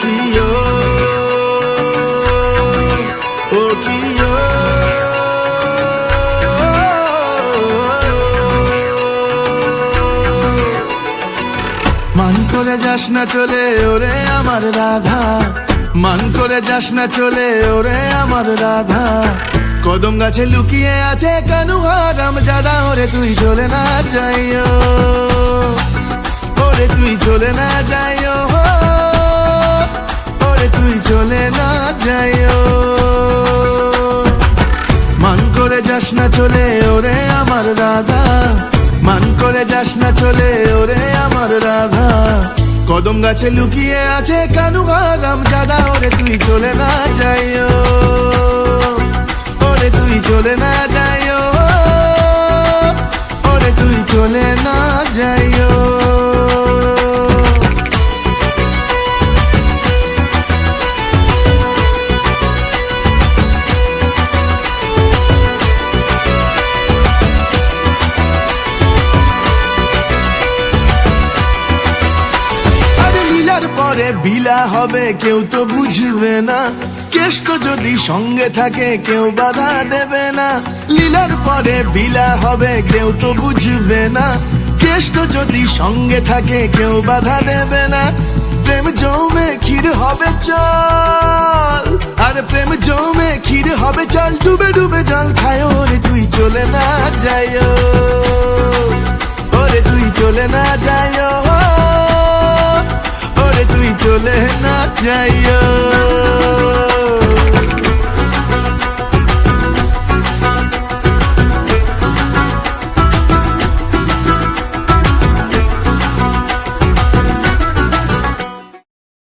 কি ও করে যাস না চলে ওরে আমার রাধা। মান করে যাস না চলে ওরে আমার রাধা। কদম গাছে লুকিয়ে আছে কানু হারাম জাদা ওরে তুই চলে না যাইও, ওরে তুই চলে না যাইও। ওরে তুই চলে না যাইও। মান করে যাস না চলে ওরে আমার রাধা। মান করে যাস না চলে ওরে আমার রাধা। কদম গাছে লুকিয়ে আছে কানু হারাম দাদা ওরে তুই চলে না যাইও। আরে লীলার পরে বিলা হবে, কেউ তো বুঝবে না। কেষ্ট যদি সঙ্গে থাকে, কেউ বাধা দেবে না। লীলার পরে বিলা হবে, কেউ তো বুঝবে না। কেষ্ট যদি সঙ্গে থাকে, কেউ বাধা দেবে না। প্রেম জমে ক্ষীর হবে চল, আর প্রেম জমে ক্ষীর হবে চল, ডুবে ডুবে যাইও